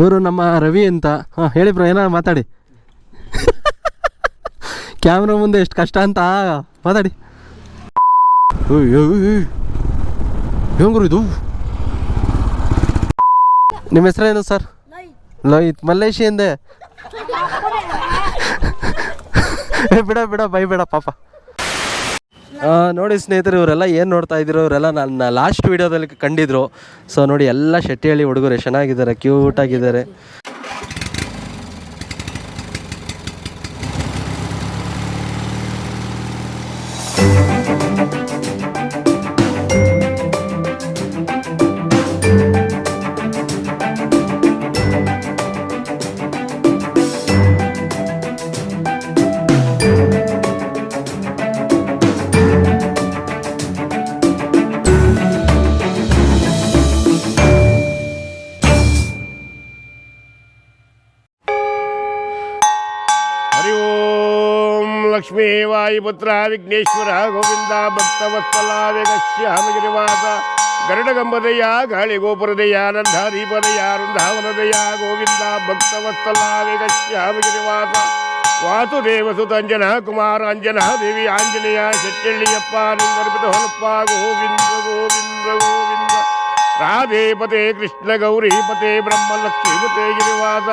ಇವರು ನಮ್ಮ ರವಿ ಅಂತ. ಹಾಂ ಹೇಳಿ ಬ್ರೋ ಏನಾರು ಮಾತಾಡಿ. ಕ್ಯಾಮ್ರಾ ಮುಂದೆ ಎಷ್ಟು ಕಷ್ಟ ಅಂತ ಮಾತಾಡಿ. ಹೆಂಗ್ರು ಇದು? ನಿಮ್ಮ ಹೆಸರೇನು ಸರ್? ಲೋಹಿತ್. ಮಲ್ಲೇಶಿ ಎಂದೆ? ಏ, ಬಿಡ ಬಿಡ ಬೈ ಬೇಡ ಪಾಪ. ನೋಡಿ ಸ್ನೇಹಿತರು, ಇವರೆಲ್ಲ ಏನು ನೋಡ್ತಾ ಇದ್ರು ಇವರೆಲ್ಲ ನನ್ನ ಲಾಸ್ಟ್ ವೀಡಿಯೋದಲ್ಲಿ ಕಂಡಿದ್ರು. ಸೊ ನೋಡಿ, ಎಲ್ಲ ಶೆಟ್ಟಿಹಳ್ಳಿ ಹುಡುಗರು ಚೆನ್ನಾಗಿದ್ದಾರೆ ಕ್ಯೂಟ್ ಹರಿ ಓಂ ಲಕ್ಷ್ಮೀ ವಾಯುಪುತ್ರ ವಿಘ್ನೇಶ್ವರ ಗೋವಿಂದ ಭಕ್ತವತ್ಸಲ ವೇಗಶ್ಯಾಮಗಿರಿವಾಸ ಗರುಡಗಂಬದಯ್ಯ ಗಾಳಿ ಗೋಪುರದಯ್ಯ ನಂದಾದೀಪದಯ್ಯ, ವೃಂದಾವನದಯ್ಯ ಗೋವಿಂದ ಭಕ್ತವತ್ಸಲ ವೇಗಶ್ಯಾಮಗಿರಿವಾಸ ವಾಸುದೇವ ಸುತಂಜನ ಕುಮಾರ ಅಂಜನ ದೇವಿ ಆಂಜನೇಯ ಶೆಟ್ಟಳ್ಳಿಯಪ್ಪ, ನಿಂಗರ್ಪಿತ ಹೊಲಪ್ಪ, ಗೋವಿಂದ ಗೋವಿಂದ ಗೋವಿಂದ. ರಾಧೇಪತೆ ಕೃಷ್ಣ ಗೌರೀಪತೆ ಪತೇ ಬ್ರಹ್ಮಲಕ್ಷ್ಮೀ ಪತೇ ಗಿರಿವಾಸ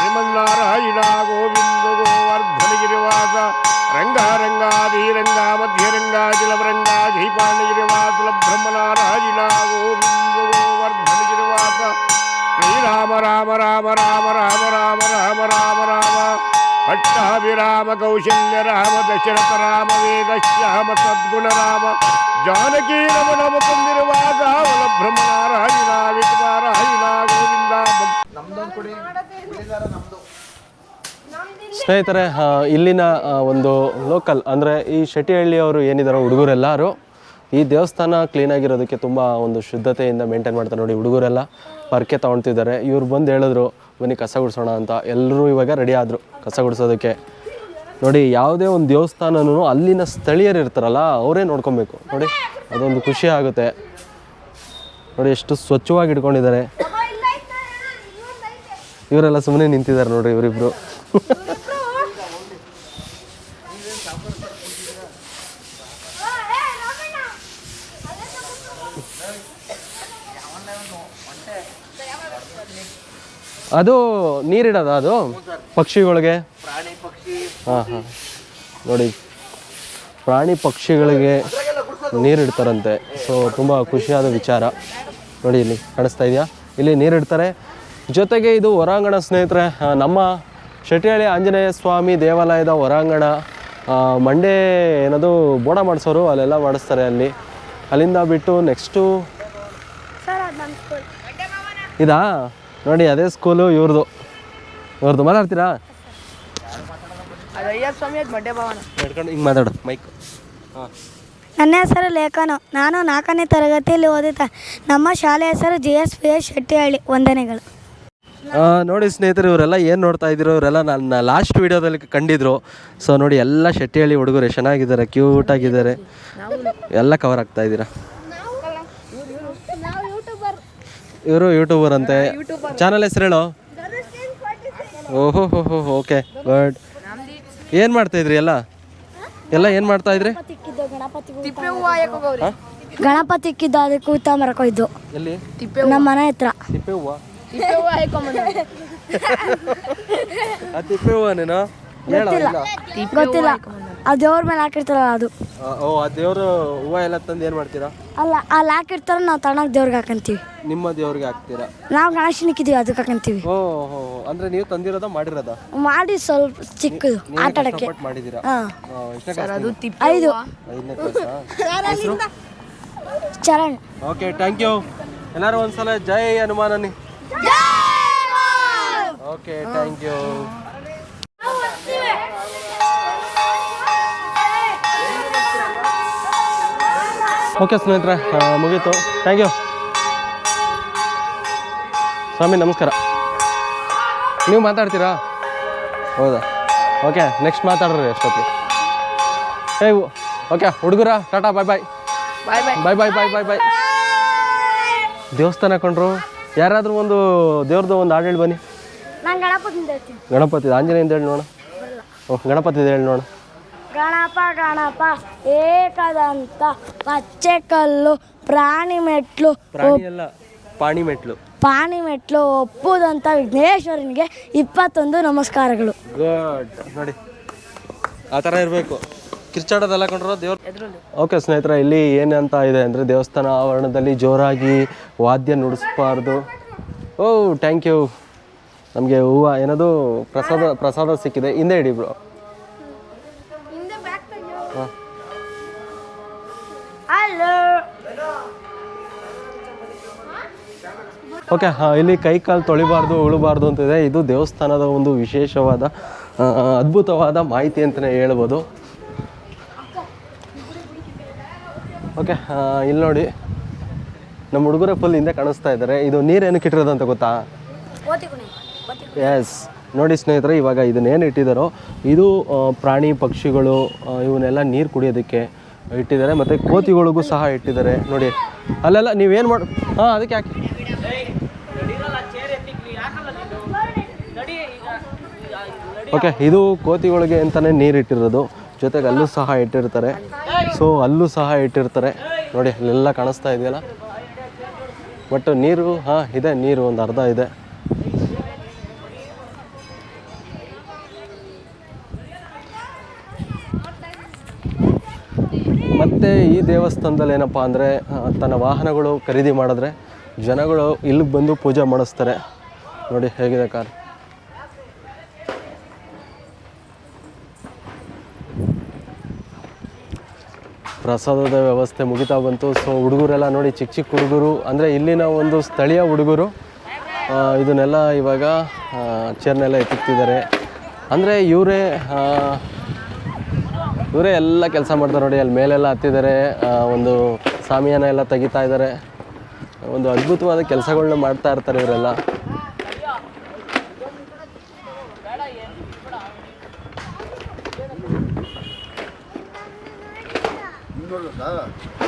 శ్రీమన్నారాయణ గోవింద గోవర్ధనగిరివాస రంగారంగా ధీరంగా మధ్యరంగా జలవరంగా జైపాణగిరివాసుల బ్రహ్మనారాయణ గోవింద గోవర్ధనగిరివాస శ్రీరామ రామ రామ రామ రామ రామ రామ రామ రామ పట్టాభిరామ కౌశల్య రామ దశరథ రామ వేదశ్యామ సద్గుణ రామ జానకీ రమణమ పందిరవాదావల భ్రమణారాయణ వికుమారాయణ గోవింద నమ్మ ಸ್ನೇಹಿತರೆ ಇಲ್ಲಿನ ಒಂದು ಲೋಕಲ್ ಅಂದರೆ ಈ ಶೆಟ್ಟಿಹಳ್ಳಿಯವರು ಏನಿದ್ದಾರೆ ಹುಡುಗರೆಲ್ಲರೂ ಈ ದೇವಸ್ಥಾನ ಕ್ಲೀನಾಗಿರೋದಕ್ಕೆ ತುಂಬ ಒಂದು ಶುದ್ಧತೆಯಿಂದ ಮೇಂಟೈನ್ ಮಾಡ್ತಾರೆ ನೋಡಿ ಹುಡುಗರೆಲ್ಲ. ಪರ್ಕೆ ತೊಗೊಳ್ತಿದ್ದಾರೆ ಇವ್ರು ಬಂದು ಹೇಳಿದ್ರು ಬನ್ನಿ ಕಸ ಗುಡಿಸೋಣ ಅಂತ. ಎಲ್ಲರೂ ಇವಾಗ ರೆಡಿ ಆದರು ಕಸ ಗುಡಿಸೋದಕ್ಕೆ. ನೋಡಿ ಯಾವುದೇ ಒಂದು ದೇವಸ್ಥಾನನೂ ಅಲ್ಲಿನ ಸ್ಥಳೀಯರು ಇರ್ತಾರಲ್ಲ ಅವರೇ ನೋಡ್ಕೊಬೇಕು. ನೋಡಿ ಅದೊಂದು ಖುಷಿ ಆಗುತ್ತೆ. ನೋಡಿ ಎಷ್ಟು ಸ್ವಚ್ಛವಾಗಿ ಇಟ್ಕೊಂಡಿದ್ದಾರೆ. ಇವರೆಲ್ಲ ಸುಮ್ಮನೆ ನಿಂತಿದ್ದಾರೆ ನೋಡಿ ಇವರಿಬ್ರು. ಅದು ನೀರಿಡೋದ ಅದು? ಪಕ್ಷಿಗಳಿಗೆ? ಹಾಂ ಹಾಂ. ನೋಡಿ ಪ್ರಾಣಿ ಪಕ್ಷಿಗಳಿಗೆ ನೀರಿಡ್ತಾರಂತೆ. ಸೊ ತುಂಬ ಖುಷಿಯಾದ ವಿಚಾರ. ನೋಡಿ ಇಲ್ಲಿ ಕಾಣಿಸ್ತಾ ಇದೆಯಾ? ಇಲ್ಲಿ ನೀರಿಡ್ತಾರೆ. ಜೊತೆಗೆ ಇದು ಹೊರಾಂಗಣ ಸ್ನೇಹಿತರೆ ನಮ್ಮ ಶೆಟ್ಟಿಹಳ್ಳಿ ಆಂಜನೇಯ ಸ್ವಾಮಿ ದೇವಾಲಯದ ಹೊರಾಂಗಣ ಮಂಡೇ ಏನದು ಬೋಡ ಮಾಡಿಸೋರು ಅಲ್ಲೆಲ್ಲ ಮಾಡಿಸ್ತಾರೆ ಅಲ್ಲಿ. ಅಲ್ಲಿಂದ ಬಿಟ್ಟು ನೆಕ್ಸ್ಟು ಇದಾ? ನೋಡಿ ಅದೇ ಸ್ಕೂಲು ಇವ್ರದ್ದು ಇವ್ರದ್ದು ಮಾತಾಡ್ತೀರಾ? ಹಿಡ್ಕೊಂಡು ಹಿಂಗೆ ಮಾತಾಡು ಮೈಕ್ ಹಾಂ. ನನ್ನ ಹೆಸರು ಲೇಖನು. ನಾನು ನಾಲ್ಕನೇ ತರಗತಿಯಲ್ಲಿ ಓದುತ್ತಾ ನಮ್ಮ ಶಾಲೆ ಹೆಸರು G S P S Shettihalli. ವಂದನೆಗಳು. ಆ, ನೋಡಿ ಸ್ನೇಹಿತರು ಇವರೆಲ್ಲ ಏನು ನೋಡ್ತಾ ಇದ್ದೀರೋ ಇವರೆಲ್ಲ ನನ್ನ ಲಾಸ್ಟ್ ವಿಡಿಯೋದಲ್ಲಿ ಕಂಡಿದ್ರು. ಸೊ ನೋಡಿ ಎಲ್ಲ ಶೆಟ್ಟಿಹಳ್ಳಿ ಹುಡುಗರು ಚೆನ್ನಾಗಿದ್ದಾರೆ ಕ್ಯೂಟ್ ಆಗಿದ್ದಾರೆ. ಎಲ್ಲ ಕವರ್ ಆಗ್ತಾ ಇದ್ದೀರಾ? ಇವರು ಯೂಟ್ಯೂಬರ್ ಅಂತೆ. ಚಾನಲ್ ಹೆಸರು ಹೇಳು. ಓಹೋ ಹೋ ಹೋ ಓಕೆ ಗುಡ್ ಏನು ಮಾಡ್ತಾ ಇದ್ರಿ ಎಲ್ಲ? ಎಲ್ಲ ಏನು ಮಾಡ್ತಾ ಇದ್ರಿ? ಗಣಪತಿ ಇಕ್ಕಿದ್ದು ಅದಕ್ಕೆ ಕೂತ ಮರಕೊಯ್ದು ಎಲ್ಲಿ? ನಮ್ಮ ಮನೆ ಹತ್ರ. ತಿಪ್ಪೆ ಹೂವ? ಆ ತಿಪ್ಪೆ ಹೂವನೇನೋ ಹೇಳ ಗೊತ್ತಿಲ್ಲ. ಅದು ದೇವ್ರ ಮೇಲೆ ಹಾಕಿರ್ತಾರಲ್ಲ ಅದು. ಓ ಆ ದೇವ್ರ ಹೂವ ಎಲ್ಲ ತಂದು ಏನು ಮಾಡ್ತೀರಾ? ಅಲ್ಲ ಅಲ್ಲಿ ಹಾಕಿರ್ತಾರ ನಾವು ತಣ್ಣಗೆ ದೇವ್ರಿಗೆ ಹಾಕಂತೀವಿ. ನಿಮ್ಮ ದೇವ್ರಿಗೆ ಹಾಕ್ತೀರಾ? ನಾವು ಗಣೇಶನ ಇಕ್ಕಿದೀವಿ ಅದಕ್ಕೆ ಹಾಕಂತೀವಿ. ಓ ಹೋ ಹೋ. ಅಂದ್ರೆ ನೀವು ತಂದಿರೋದ ಮಾಡಿರೋದ? ಮಾಡಿ ಸ್ವಲ್ಪ ಚಿಕ್ಕದು ಆಟ ಆಡಕ್ಕೆ. ಸಪೋರ್ಟ್ ಮಾಡಿದ್ದೀರಾ? ಹಾಂ. ಆ, ಎಷ್ಟನೇ ಕ್ಲಾಸ್ ಐದು. ಐದನೇ ಕ್ಲಾಸಾ ಚರಣ್. ಓಕೆ ಥ್ಯಾಂಕ್ ಯು ಎಲ್ಲರೂ ಒಂದ್ಸಲ ಜೈ ಹನುಮಾನನಿ. ಓಕೆ ಥ್ಯಾಂಕ್ ಯು ಓಕೆ ಸ್ನೇಹಿತರೆ ಮುಗೀತು. ಥ್ಯಾಂಕ್ ಯು ಸ್ವಾಮಿ ನಮಸ್ಕಾರ. ನೀವು ಮಾತಾಡ್ತೀರಾ? ಹೌದಾ? ಓಕೆ ನೆಕ್ಸ್ಟ್ ಮಾತಾಡ್ರಿ ಅಷ್ಟೊತ್ತಿಗೆ. ಏ ಓಕೆ ಹುಡುಗರ ಟಾಟಾ ಬಾಯ್ ಬಾಯ್ ಬಾಯ್ ಬಾಯ್ ಬಾಯ್ ಬಾಯ್ ಬಾಯ್ ಬಾಯ್ ದೇವಸ್ಥಾನ ಕೊಂಡ್ರು ಯಾರಾದರೂ ಒಂದು ದೇವ್ರದ್ದು ಒಂದು ಹಾಡು ಹೇಳಿ ಬನ್ನಿ ಗಣಪತಿ ಆಂಜನೇಯಿಂದ ಹೇಳಿ ನೋಡ ಗಣಪತಿ ಹೇಳಿ ನೋಡ ಗಣಪ ಗಣಪ ಏಕದಂತ ಪಚ್ಚೆ ಕಲ್ಲು ಪ್ರಾಣಿ ಮೆಟ್ಲು ಪ್ರಾಣಿ ಅಲ್ಲ ಪಾಣಿ ಮೆಟ್ಲು ಪಾಣಿ ಮೆಟ್ಲು ಒಪ್ಪುದಂತ ವಿಘ್ನೇಶ್ವರನಿಗೆ ಇಪ್ಪತ್ತೊಂದು ನಮಸ್ಕಾರಗಳು. ಗುಡ್ ನೋಡಿ ಆ ಥರ ಇರಬೇಕು. ಕಿರ್ಚಾಡೋದೆಲ್ಲ ಕಂಡ್ರೆ ದೇವ್ರ ಓಕೆ ಸ್ನೇಹಿತರೆ ಇಲ್ಲಿ ಏನಂತ ಇದೆ ಅಂದರೆ ದೇವಸ್ಥಾನ ಆವರಣದಲ್ಲಿ ಜೋರಾಗಿ ವಾದ್ಯ ನುಡಿಸ್ಬಾರ್ದು. ಓ ಥ್ಯಾಂಕ್ ಯು ನಮಗೆ ಹೂವು ಏನದು ಪ್ರಸಾದ ಪ್ರಸಾದ ಸಿಕ್ಕಿದೆ. ಹಿಂದೆ ಇಡಿ ಬ್ರೋ ಓಕೆ ಇಲ್ಲಿ ಕೈ ಕಾಲು ತೊಳಿಬಾರ್ದು, ಉಳಬಾರ್ದು ಅಂತ ಇದೆ. ದೇವಸ್ಥಾನದ ಒಂದು ವಿಶೇಷವಾದ ಅದ್ಭುತವಾದ ಮಾಹಿತಿ ಅಂತಲೇ ಹೇಳ್ಬೋದು. ಓಕೆ ಇಲ್ಲಿ ನೋಡಿ. ನಮ್ಮ ಹುಡುಗರ ಫುಲ್ ಹಿಂದೆ ಕಾಣಿಸ್ತಾ ಇದ್ದಾರೆ. ಇದು ನೀರೇನಕ್ಕೆ ಇಟ್ಟಿರೋದು ಅಂತ ಗೊತ್ತಾ? ಎಸ್ ನೋಡಿ ಸ್ನೇಹಿತರೆ, ಇವಾಗ ಇದನ್ನೇನು ಇಟ್ಟಿದ್ದಾರೋ ಇದು ಪ್ರಾಣಿ ಪಕ್ಷಿಗಳು ಇವನ್ನೆಲ್ಲ ನೀರು ಕುಡಿಯೋದಕ್ಕೆ ಇಟ್ಟಿದ್ದಾರೆ. ಮತ್ತು ಕೋತಿಗಳಿಗೂ ಸಹ ಇಟ್ಟಿದ್ದಾರೆ. ನೋಡಿ, ಅಲ್ಲೆಲ್ಲ ನೀವೇನು ಮಾಡಿ ಹಾಂ, ಅದಕ್ಕೆ ಯಾಕೆ? ಓಕೆ, ಇದು ಕೋತಿಗಳಿಗೆ ಅಂತಲೇ ನೀರಿಟ್ಟಿರೋದು. ಜೊತೆಗೆ ಅಲ್ಲೂ ಸಹ ಇಟ್ಟಿರ್ತಾರೆ. ಸೊ ಅಲ್ಲೂ ಸಹ ಇಟ್ಟಿರ್ತಾರೆ. ನೋಡಿ, ಅಲ್ಲೆಲ್ಲ ಕಾಣಿಸ್ತಾ ಇದೆಯಲ್ಲ? ಬಟ್ ನೀರು, ಹಾಂ, ಇದೆ, ನೀರು, ಒಂದು ಅರ್ಧ ಇದೆ. ಮತ್ತು ಈ ದೇವಸ್ಥಾನದಲ್ಲಿ ಏನಪ್ಪ ಅಂದರೆ ತನ್ನ ವಾಹನಗಳು ಖರೀದಿ ಮಾಡಿದ್ರೆ ಜನಗಳು ಇಲ್ಲಿಗೆ ಬಂದು ಪೂಜೆ ಮಾಡಿಸ್ತಾರೆ. ನೋಡಿ, ಹೇಗಿದೆ ಕಾರ್. ಪ್ರಸಾದದ ವ್ಯವಸ್ಥೆ ಮುಗಿತಾ ಬಂತು. ಸೊ ಹುಡುಗರೆಲ್ಲ ನೋಡಿ, ಚಿಕ್ಕ ಚಿಕ್ಕ ಹುಡುಗರು, ಅಂದರೆ ಇಲ್ಲಿನ ಒಂದು ಸ್ಥಳೀಯ ಹುಡುಗರು ಇದನ್ನೆಲ್ಲ ಇವಾಗ ಚೇರ್ನೆಲ್ಲ ಎತ್ತಿಕ್ತಿದ್ದಾರೆ. ಅಂದರೆ ಇವರೇ ಇವರೇ ಎಲ್ಲ ಕೆಲಸ ಮಾಡ್ತಾರೆ ನೋಡಿ, ಅಲ್ಲಿ ಮೇಲೆಲ್ಲ ಹತ್ತಿದ್ದಾರೆ ಒಂದು ಸಾಮಿಯಾನ ಎಲ್ಲ ತೆಗಿತಾ ಇದ್ದಾರೆ. ಒಂದು ಅದ್ಭುತವಾದ ಕೆಲಸಗಳನ್ನ ಮಾಡ್ತಾ ಇರ್ತಾರೆ ಇವರೆಲ್ಲ.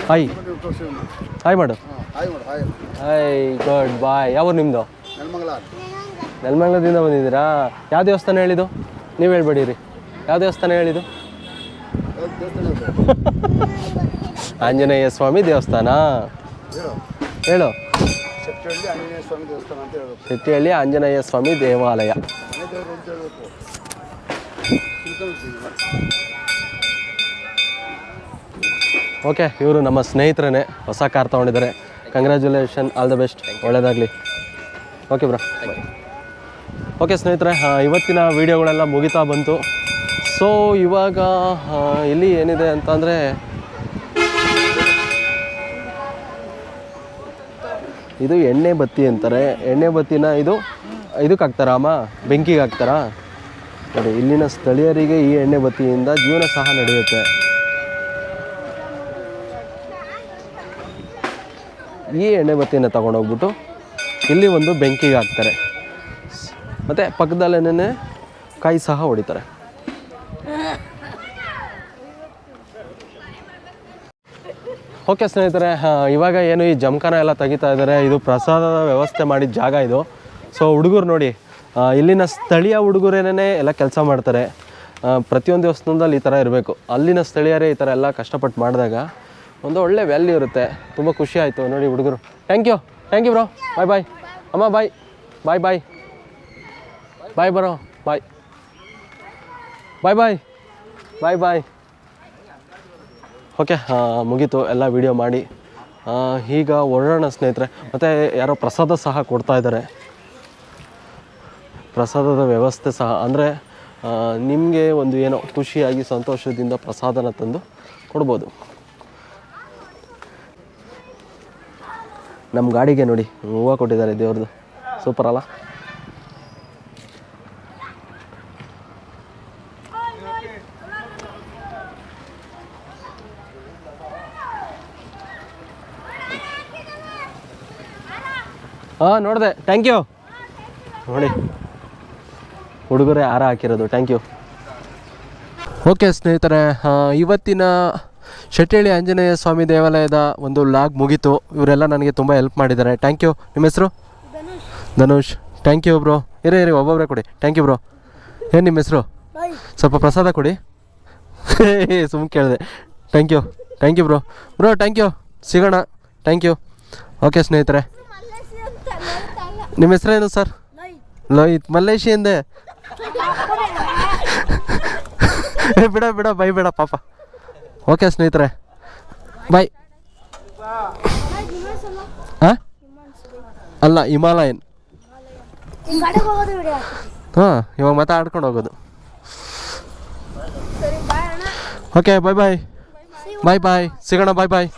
ಹಾಯ್. ಹಾಯ್ ಮಾಡು. Hi good boy. ಯಾವ ನಿಮ್ಮದು ನೆಲಮಂಗಲದಿಂದ ಬಂದಿದ್ದೀರಾ? ಯಾವ ದೇವಸ್ಥಾನ ಹೇಳಿದ್ದು? ನೀವು ಹೇಳ್ಬೇಡಿರಿ. ಯಾವ ದೇವಸ್ಥಾನ ಹೇಳಿದ್ದು? ಆಂಜನೇಯ ಸ್ವಾಮಿ ದೇವಸ್ಥಾನ. ಹೇಳು. ಶೆಟ್ಟಿಹಳ್ಳಿ ಆಂಜನೇಯ ಸ್ವಾಮಿ ದೇವಾಲಯ. ಓಕೆ ಇವರು ನಮ್ಮ ಸ್ನೇಹಿತರೇ ಹೊಸ ಕಾರ್ ತೊಗೊಂಡಿದ್ದಾರೆ. ಕಂಗ್ರ್ಯಾಚುಲೇಷನ್ ಆಲ್ ದ ಬೆಸ್ಟ್ ಒಳ್ಳೆಯದಾಗಲಿ ಓಕೆ ಬ್ರೋ. ಓಕೆ ಸ್ನೇಹಿತರೆ ಇವತ್ತಿನ ವೀಡಿಯೋಗಳೆಲ್ಲ ಮುಗಿತಾ ಬಂತು. ಸೊ ಇವಾಗ ಇಲ್ಲಿ ಏನಿದೆ ಅಂತಂದರೆ ಇದು ಎಣ್ಣೆ ಬತ್ತಿ ಅಂತಾರೆ. ಎಣ್ಣೆ ಬತ್ತಿನ ಇದು ಇದಕ್ಕೆ ಹಾಕ್ತಾರಾ ಅಮ್ಮ? ಬೆಂಕಿಗೆ ಹಾಕ್ತಾರಾ? ನೋಡಿ ಇಲ್ಲಿನ ಸ್ಥಳೀಯರಿಗೆ ಈ ಎಣ್ಣೆ ಬತ್ತಿಯಿಂದ ಜೀವನ ಸಹ ನಡೆಯುತ್ತೆ. ಈ ಎಣ್ಣೆ ಬತ್ತಿನ ತೊಗೊಂಡೋಗ್ಬಿಟ್ಟು ಇಲ್ಲಿ ಒಂದು ಬೆಂಕಿಗೆ ಹಾಕ್ತಾರೆ. ಮತ್ತು ಪಕ್ಕದಲ್ಲೇನೆ ಕಾಯಿ ಸಹ ಹೊಡಿತಾರೆ. ಓಕೆ ಸ್ನೇಹಿತರೆ ಇವಾಗ ಏನು ಈ ಜಮಖಾನ ಎಲ್ಲ ತೆಗಿತಾ ಇದ್ದಾರೆ, ಇದು ಪ್ರಸಾದದ ವ್ಯವಸ್ಥೆ ಮಾಡಿದ ಜಾಗ ಇದು. ಸೊ ಹುಡುಗರು ನೋಡಿ ಇಲ್ಲಿನ ಸ್ಥಳೀಯ ಹುಡುಗರೇನೇ ಎಲ್ಲ ಕೆಲಸ ಮಾಡ್ತಾರೆ ಪ್ರತಿಯೊಂದು ದೇವಸ್ಥಾನದಲ್ಲಿ ಈ ಥರ ಇರಬೇಕು. ಅಲ್ಲಿನ ಸ್ಥಳೀಯರೇ ಈ ಥರ ಎಲ್ಲ ಕಷ್ಟಪಟ್ಟು ಮಾಡಿದಾಗ ಒಂದು ಒಳ್ಳೆ ವ್ಯಾಲ್ಯೂ ಇರುತ್ತೆ. ತುಂಬ ಖುಷಿ ಆಯಿತು ನೋಡಿ ಹುಡುಗರು. Thank you thank you bro bye bye ಅಮ್ಮ ಬಾಯ್ ಬಾಯ್ ಬಾಯ್ ಬಾಯ್ ಬರೋ ಬಾಯ್ ಬಾಯ್ ಬಾಯ್ ಬಾಯ್ ಬಾಯ್ ಓಕೆ ಮುಗೀತು. ಎಲ್ಲ ವಿಡಿಯೋ ಮಾಡಿ. ಈಗ ಹೊರಡೋಣ ಸ್ನೇಹಿತರೆ, ಮತ್ತು ಯಾರೋ ಪ್ರಸಾದ ಸಹ ಕೊಡ್ತಾ ಇದ್ದಾರೆ. ಪ್ರಸಾದದ ವ್ಯವಸ್ಥೆ ಸಹ, ಅಂದರೆ ನಿಮಗೆ ಒಂದು ಏನೋ ಖುಷಿಯಾಗಿ ಸಂತೋಷದಿಂದ ಪ್ರಸಾದನ ತಂದು ಕೊಡ್ಬೋದು. ನಮ್ಮ ಗಾಡಿಗೆ ನೋಡಿ. ಹೂವು ಕೊಟ್ಟಿದ್ದಾರೆ ದೇವ್ರದ್ದು. ಸೂಪರ್ ಅಲ್ಲ? ಹಾಂ, ನೋಡಿದೆ. ಥ್ಯಾಂಕ್ ಯು ನೋಡಿ. ಹುಡುಗರೇ ಹಾರ ಹಾಕಿರೋದು. ಥ್ಯಾಂಕ್ ಯು ಓಕೆ ಸ್ನೇಹಿತರೆ ಇವತ್ತಿನ ಶೆಟ್ಟಿಹಳ್ಳಿ ಆಂಜನೇಯ ಸ್ವಾಮಿ ದೇವಾಲಯದ ಒಂದು ಲಾಗ್ ಮುಗೀತು. ಇವರೆಲ್ಲ ನನಗೆ ತುಂಬ ಹೆಲ್ಪ್ ಮಾಡಿದ್ದಾರೆ. ಥ್ಯಾಂಕ್ ಯು ನಿಮ್ಮ ಹೆಸರು? ಧನುಷ್. ಥ್ಯಾಂಕ್ ಯು ಬ್ರೋ ಇರೇ, ಇರಿ ಒಬ್ಬೊಬ್ಬರೇ ಕೊಡಿ. ಥ್ಯಾಂಕ್ ಯು ಬ್ರೋ ಏನು ನಿಮ್ಮ ಹೆಸರು? ಸ್ವಲ್ಪ ಪ್ರಸಾದ ಕೊಡಿ. ಸುಮ್ಮನೆ ಕೇಳಿದೆ. Thank you thank you bro bro thank you ಸಿಗೋಣ. ಥ್ಯಾಂಕ್ ಯು ಓಕೆ ಸ್ನೇಹಿತರೆ. ನಿಮ್ಮ ಹೆಸರೇನು ಸರ್? ಲೋಹಿತ್. ಮಲ್ಲೇಶಿ ಎಂದೆ. ಬಿಡ ಬಿಡ ಬೈ ಬೇಡ ಪಾಪ. ಓಕೆ ಸ್ನೇಹಿತರೆ ಬಾಯ್ ಹಾಂ ಅಲ್ಲ, ಹಿಮಾಲಯನ್. ಹಾಂ, ಇವಾಗ ಮತ್ತೆ ಆಡ್ಕೊಂಡು ಹೋಗೋದು. ಓಕೆ ಬಾಯ್ ಬಾಯ್ ಬಾಯ್ ಬಾಯ್ ಸಿಗೋಣ ಬಾಯ್ ಬಾಯ್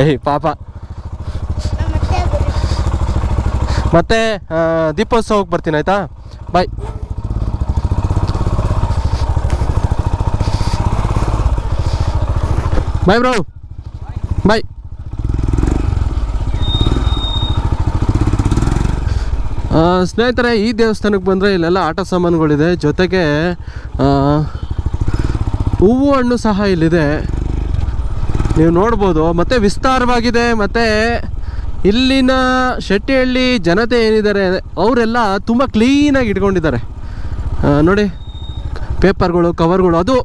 ಏಯ್, ಪಾಪ. ಮತ್ತೆ ದೀಪೋತ್ಸವಕ್ಕೆ ಬರ್ತೀನಿ, ಆಯ್ತಾ? ಬಾಯ್ ಬಾಯ್ ಬ್ರೋ ಬಾಯ್ ಸ್ನೇಹಿತರೆ, ಈ ದೇವಸ್ಥಾನಕ್ಕೆ ಬಂದರೆ ಇಲ್ಲೆಲ್ಲ ಆಟ ಸಾಮಾನುಗಳಿದೆ. ಜೊತೆಗೆ ಹೂವು ಹಣ್ಣು ಸಹ ಇಲ್ಲಿದೆ. ನೀವು ನೋಡ್ಬೋದು. ಮತ್ತು ವಿಸ್ತಾರವಾಗಿದೆ. ಮತ್ತು ಇಲ್ಲಿನ ಶೆಟ್ಟಿಹಳ್ಳಿ ಜನತೆ ಏನಿದ್ದಾರೆ, ಅವರೆಲ್ಲ ತುಂಬ ಕ್ಲೀನಾಗಿ ಇಟ್ಕೊಂಡಿದ್ದಾರೆ. ನೋಡಿ ಪೇಪರ್ಗಳು ಕವರ್ಗಳು ಅದು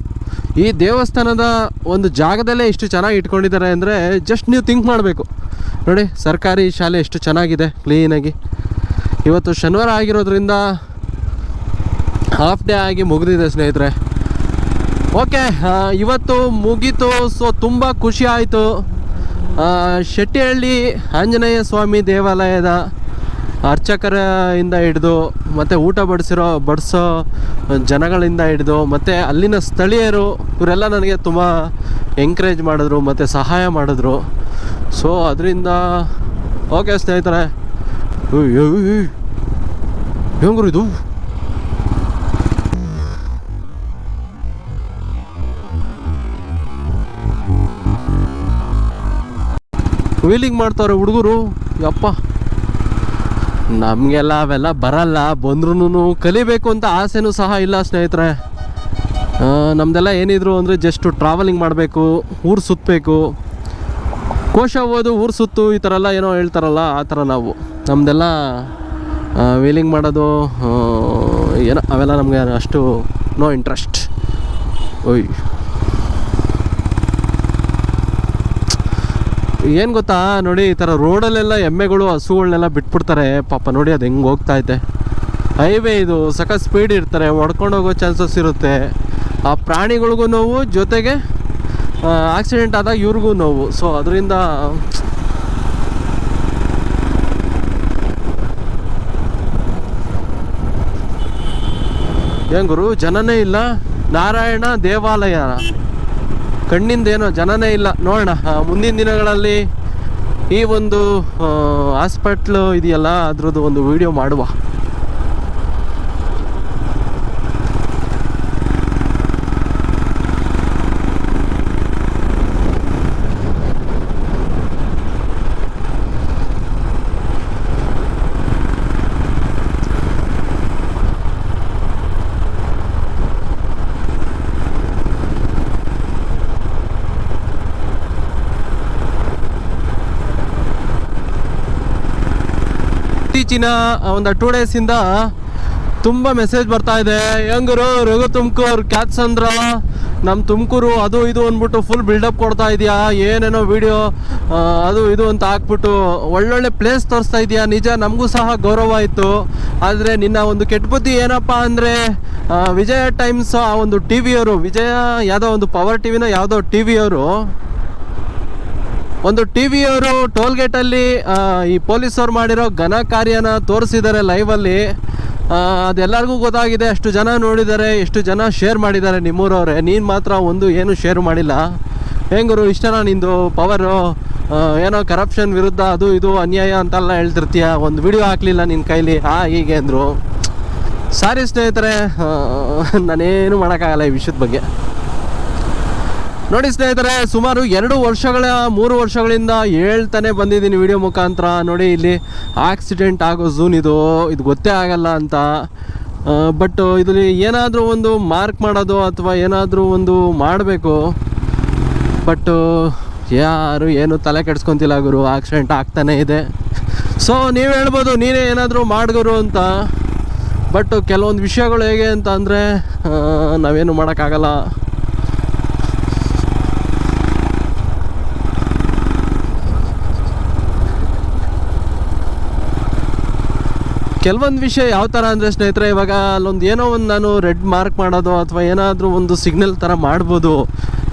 ಈ ದೇವಸ್ಥಾನದ ಒಂದು ಜಾಗದಲ್ಲೇ ಇಷ್ಟು ಚೆನ್ನಾಗಿ ಇಟ್ಕೊಂಡಿದ್ದಾರೆ ಅಂದರೆ ಜಸ್ಟ್ ನೀವು ಥಿಂಕ್ ಮಾಡಬೇಕು. ನೋಡಿ, ಸರ್ಕಾರಿ ಶಾಲೆ ಎಷ್ಟು ಚೆನ್ನಾಗಿದೆ ಕ್ಲೀನಾಗಿ ಇವತ್ತು ಶನಿವಾರ ಆಗಿರೋದ್ರಿಂದ ಹಾಫ್ ಡೇ ಆಗಿ ಮುಗಿದಿದೆ ಸ್ನೇಹಿತರೆ. ಓಕೆ ಇವತ್ತು ಮುಗೀತು ಸೊ ತುಂಬ ಖುಷಿ ಆಯಿತು. ಶೆಟ್ಟಿಹಳ್ಳಿ ಆಂಜನೇಯ ಸ್ವಾಮಿ ದೇವಾಲಯದ ಅರ್ಚಕರಿಂದ ಹಿಡಿದು ಮತ್ತು ಊಟ ಬಡಿಸಿರೋ, ಬಡಿಸೋ ಜನಗಳಿಂದ ಹಿಡಿದು ಮತ್ತು ಅಲ್ಲಿನ ಸ್ಥಳೀಯರು ಇವರೆಲ್ಲ ನನಗೆ ತುಂಬ ಎಂಕರೇಜ್ ಮಾಡಿದ್ರು, ಮತ್ತು ಸಹಾಯ ಮಾಡಿದ್ರು. ಸೊ ಅದರಿಂದ ಓಕೆ ಸ್ನೇಹಿತರೆ. ಹೆಂಗ್ರು ಇದು? ವೀಲಿಂಗ್ ಮಾಡ್ತಾರೆ ಹುಡುಗರು? ಯಪ್ಪ. ನಮಗೆಲ್ಲ ಅವೆಲ್ಲ ಬರಲ್ಲ ಬಂದ್ರೂ ಕಲಿಬೇಕು ಅಂತ ಆಸೆನೂ ಸಹ ಇಲ್ಲ ಸ್ನೇಹಿತರೆ. ನಮ್ಮದೆಲ್ಲ ನಮ್ದೆಲ್ಲ ಏನಿದ್ರು ಅಂದರೆ ಜಸ್ಟ್ ಟ್ರಾವೆಲಿಂಗ್ ಮಾಡಬೇಕು, ಊರು ಸುತ್ತಬೇಕು ಕೋಶ ಓದು, ಊರು ಸುತ್ತು, ಈ ಥರ ಎಲ್ಲ ಏನೋ ಹೇಳ್ತಾರಲ್ಲ, ಆ ಥರ ನಾವು. ನಮ್ಮದೆಲ್ಲ ವೀಲಿಂಗ್ ಮಾಡೋದು ಏನೋ, ಅವೆಲ್ಲ ನಮಗೆ ಅಷ್ಟು ನೋ ಇಂಟ್ರೆಸ್ಟ್ ಓಯ್. ಏನು ಗೊತ್ತಾ? ನೋಡಿ, ಈ ಥರ ರೋಡಲ್ಲೆಲ್ಲ ಎಮ್ಮೆಗಳು ಹಸುಗಳನ್ನೆಲ್ಲ ಬಿಟ್ಬಿಡ್ತಾರೆ. ಪಾಪ ನೋಡಿ, ಅದು ಹೆಂಗೆ ಹೋಗ್ತಾ ಐತೆ ಹೈವೇ ಇದು, ಸಖತ್ ಸ್ಪೀಡ್ ಇರ್ತಾರೆ, ಹೊಡ್ಕೊಂಡು ಹೋಗೋ ಚಾನ್ಸಸ್ ಇರುತ್ತೆ. ಆ ಪ್ರಾಣಿಗಳಿಗೂ ನೋವು, ಜೊತೆಗೆ ಆಕ್ಸಿಡೆಂಟ್ ಆದಾಗ ಇವ್ರಿಗೂ ನೋವು. ಸೊ ಅದರಿಂದ ಹೆಂಗರು ಗುರು, ಜನನೇ ಇಲ್ಲ. ನಾರಾಯಣ ದೇವಾಲಯ. ಕಣ್ಣಿಂದ ಏನೋ ಜನನೇ ಇಲ್ಲ. ನೋಡೋಣ ಮುಂದಿನ ದಿನಗಳಲ್ಲಿ ಈ ಒಂದು ಹಾಸ್ಪಿಟ್ಲು ಇದೆಯಲ್ಲ, ಅದ್ರದ್ದು ಒಂದು ವಿಡಿಯೋ ಮಾಡುವ. ಇತ್ತೀಚಿನ ಒಂದು ಟೂ ಡೇಸಿಂದ ತುಂಬ ಮೆಸೇಜ್ ಬರ್ತಾ ಇದೆ. ಹೆಂಗರು ರಘು ತುಮಕೂರು ಕ್ಯಾತ್ಸಂದ್ರ ನಮ್ಮ ತುಮಕೂರು ಅದು ಇದು ಅಂದ್ಬಿಟ್ಟು ಫುಲ್ ಬಿಲ್ಡಪ್ ಕೊಡ್ತಾ ಇದೆಯಾ? ಏನೇನೋ ವಿಡಿಯೋ ಅದು ಇದು ಅಂತ ಹಾಕ್ಬಿಟ್ಟು ಒಳ್ಳೊಳ್ಳೆ ಪ್ಲೇಸ್ ತೋರಿಸ್ತಾ ಇದೆಯಾ? ನಿಜ, ನಮಗೂ ಸಹ ಗೌರವ ಇತ್ತು. ಆದರೆ ನಿನ್ನ ಒಂದು ಕೆಟ್ಟ ಬುದ್ಧಿ ಏನಪ್ಪ ಅಂದರೆ ವಿಜಯ ಟೈಮ್ಸ್ ಆ ಒಂದು ಟಿ ವಿಯವರು ವಿಜಯ ಯಾವುದೋ ಒಂದು ಪವರ್ ಟಿ ವಿನ ಯಾವುದೋ ಟಿ ವಿಯವರು ಒಂದು ಟಿ ವಿಯವರು ಗೇಟಲ್ಲಿ ಈ ಪೊಲೀಸವ್ರು ಮಾಡಿರೋ ಘನ ಕಾರ್ಯನ ತೋರಿಸಿದ್ದಾರೆ ಲೈವಲ್ಲಿ. ಅದೆಲ್ಲರಿಗೂ ಗೊತ್ತಾಗಿದೆ ಅಷ್ಟು ಜನ ನೋಡಿದ್ದಾರೆ ಎಷ್ಟು ಜನ ಶೇರ್ ಮಾಡಿದ್ದಾರೆ ನಿಮ್ಮೂರವ್ರೆ. ನೀನು ಮಾತ್ರ ಒಂದು ಏನು ಶೇರ್ ಮಾಡಿಲ್ಲ. ಹೆಂಗರು ಇಷ್ಟನ ನಿಂದು ಪವರು ಏನೋ ಕರಪ್ಷನ್ ವಿರುದ್ಧ ಅದು ಇದು ಅನ್ಯಾಯ ಅಂತೆಲ್ಲ ಹೇಳ್ತಿರ್ತೀಯ. ಒಂದು ವಿಡಿಯೋ ಹಾಕಲಿಲ್ಲ ನಿನ್ನ ಕೈಲಿ. ಹಾ ಹೀಗೆ ಅಂದರು. ಸಾರಿ ಸ್ನೇಹಿತರೆ ಆ, ನಾನೇನು ಮಾಡೋಕ್ಕಾಗಲ್ಲ ಈ ವಿಷಯದ ಬಗ್ಗೆ. ನೋಡಿ ಸ್ನೇಹಿತರೆ, ಸುಮಾರು ಎರಡು ವರ್ಷಗಳ, ಮೂರು ವರ್ಷಗಳಿಂದ ಹೇಳ್ತಾನೆ ಬಂದಿದ್ದೀನಿ ವಿಡಿಯೋ ಮುಖಾಂತರ. ನೋಡಿ ಇಲ್ಲಿ ಆಕ್ಸಿಡೆಂಟ್ ಆಗೋ ಝೂನ್ ಇದು. ಇದು ಗೊತ್ತೇ ಆಗಲ್ಲ ಅಂತ. ಬಟ್ ಇದರಲ್ಲಿ ಏನಾದರೂ ಒಂದು ಮಾರ್ಕ್ ಮಾಡೋದು ಅಥವಾ ಏನಾದರೂ ಒಂದು ಮಾಡಬೇಕು. ಬಟ್ ಯಾರು ಏನು ತಲೆ ಕೆಡ್ಸ್ಕೊಂತಿಲ್ಲ ಗುರು ಆಕ್ಸಿಡೆಂಟ್ ಆಗ್ತಾನೆ ಇದೆ. ಸೊ ನೀವು ಹೇಳ್ಬೋದು, ನೀನೇ ಏನಾದರೂ ಮಾಡಿಗರು ಅಂತ. ಬಟ್ ಕೆಲವೊಂದು ವಿಷಯಗಳು ಹೇಗೆ ಅಂತ ಅಂದರೆ ನಾವೇನು ಮಾಡೋಕ್ಕಾಗಲ್ಲ. ಕೆಲವೊಂದು ವಿಷಯ ಯಾವ ಥರ ಅಂದರೆ ಸ್ನೇಹಿತರೆ, ಇವಾಗ ಅಲ್ಲೊಂದು ಏನೋ ಒಂದು ನಾನು ರೆಡ್ ಮಾರ್ಕ್ ಮಾಡೋದು ಅಥವಾ ಏನಾದರೂ ಒಂದು ಸಿಗ್ನಲ್ ಥರ ಮಾಡ್ಬೋದು.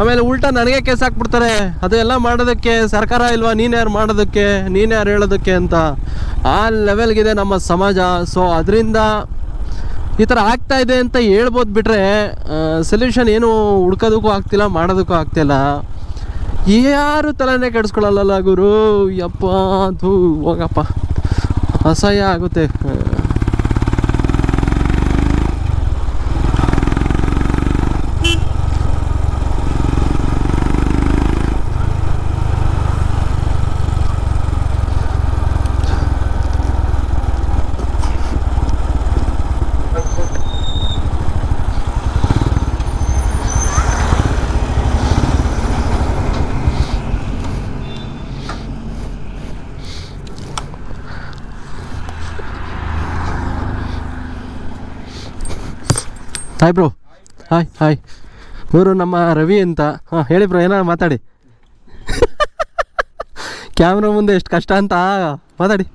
ಆಮೇಲೆ ಉಲ್ಟಾ ನನಗೆ ಕೇಸ್ ಹಾಕ್ಬಿಡ್ತಾರೆ ಅದೆಲ್ಲ ಮಾಡೋದಕ್ಕೆ ಸರ್ಕಾರ ಇಲ್ವಾ? ನೀನು ಯಾರು ಮಾಡೋದಕ್ಕೆ? ನೀನು ಯಾರು ಹೇಳೋದಕ್ಕೆ ಅಂತ. ಆ ಲೆವೆಲ್ಗಿದೆ ನಮ್ಮ ಸಮಾಜ. ಸೊ ಅದರಿಂದ ಈ ಥರ ಆಗ್ತಾ ಇದೆ ಅಂತ ಹೇಳ್ಬೋದು ಬಿಟ್ರೆ ಸೊಲ್ಯೂಷನ್ ಏನು ಹುಡ್ಕೋದಕ್ಕೂ ಆಗ್ತಿಲ್ಲ, ಮಾಡೋದಕ್ಕೂ ಆಗ್ತಿಲ್ಲ. ಯಾರು ತಲೆನೇ ಕೆಡಿಸ್ಕೊಳ್ಳಲ್ಲ ಗುರು? ಯಪ್ಪ ಅದು ಹೋಗಪ್ಪ. ಅಸಹ್ಯ ಆಗುತ್ತೆ. ಹಾಯ್ ಬ್ರೋ ಹಾಯ್ ಹಾಯ್ ಇವರು ನಮ್ಮ ರವಿ ಅಂತ. ಹಾಂ ಹೇಳಿ ಬ್ರೋ ಏನಾರು ಮಾತಾಡಿ. ಕ್ಯಾಮ್ರಾ ಮುಂದೆ ಎಷ್ಟು ಕಷ್ಟ ಅಂತ ಮಾತಾಡಿ.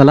ಅಲ್ಲ?